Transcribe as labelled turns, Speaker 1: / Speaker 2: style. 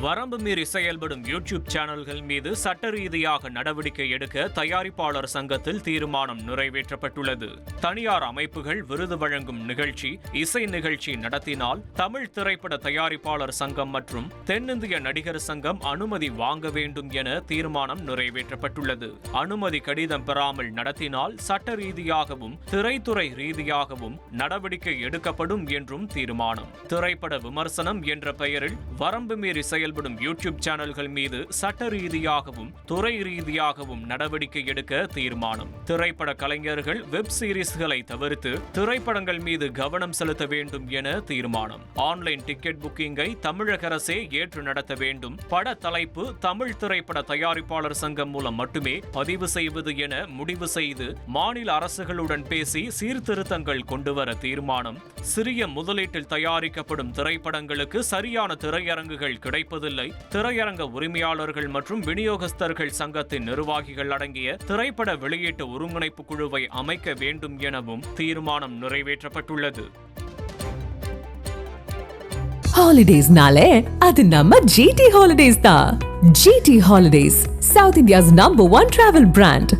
Speaker 1: வரம்பு மீறி செயல்படும் யூடியூப் சேனல்கள் மீது சட்ட ரீதியாக நடவடிக்கை எடுக்க தயாரிப்பாளர் சங்கத்தில் தீர்மானம் நிறைவேற்றப்பட்டுள்ளது. தனியார் அமைப்புகள் விருது வழங்கும் நிகழ்ச்சி இசை நிகழ்ச்சி நடத்தினால் தமிழ் திரைப்பட தயாரிப்பாளர் சங்கம் மற்றும் தென்னிந்திய நடிகர் சங்கம் அனுமதி வாங்க வேண்டும் என தீர்மானம் நிறைவேற்றப்பட்டுள்ளது. அனுமதி கடிதம் பெறாமல் நடத்தினால் சட்ட ரீதியாகவும் திரைத்துறை ரீதியாகவும் நடவடிக்கை எடுக்கப்படும் என்றும் தீர்மானம். திரைப்பட விமர்சனம் என்ற பெயரில் வரம்பு மீறி செயல்படும் யூடியூப் சேனல்கள் மீது சட்ட ரீதியாகவும் துறை ரீதியாகவும் நடவடிக்கை எடுக்க தீர்மானம். திரைப்பட கலைஞர்கள் வெப் சீரிஸ்களை தவிர்த்து திரைப்படங்கள் மீது கவனம் செலுத்த வேண்டும் என தீர்மானம். ஆன்லைன் டிக்கெட் புக்கிங்கை தமிழக அரசே ஏற்று நடத்த வேண்டும். பட தலைப்பு தமிழ் திரைப்பட தயாரிப்பாளர் சங்கம் மூலம் மட்டுமே பதிவு செய்வது என முடிவு செய்து மாநில அரசுகளுடன் பேசி சீர்திருத்தங்கள் கொண்டுவர தீர்மானம். சிறிய முதலீட்டில் தயாரிக்கப்படும் திரைப்படங்களுக்கு சரியான திரையரங்குகள் கிடைப்பது கிடைப்பதில்லை திரையரங்க உரிமையாளர்கள் மற்றும் விநியோகஸ்தர்கள் சங்கத்தின் நிர்வாகிகள் அடங்கிய திரைப்பட வெளியீட்டு ஒருங்கிணைப்பு குழுவை அமைக்க வேண்டும் எனவும் தீர்மானம் நிறைவேற்றப்பட்டுள்ளது.
Speaker 2: ஹாலிடேஸ்னாலே அது நம்ம ஜிடி ஹாலிடேஸ் தான். GT holidays south India's number one travel brand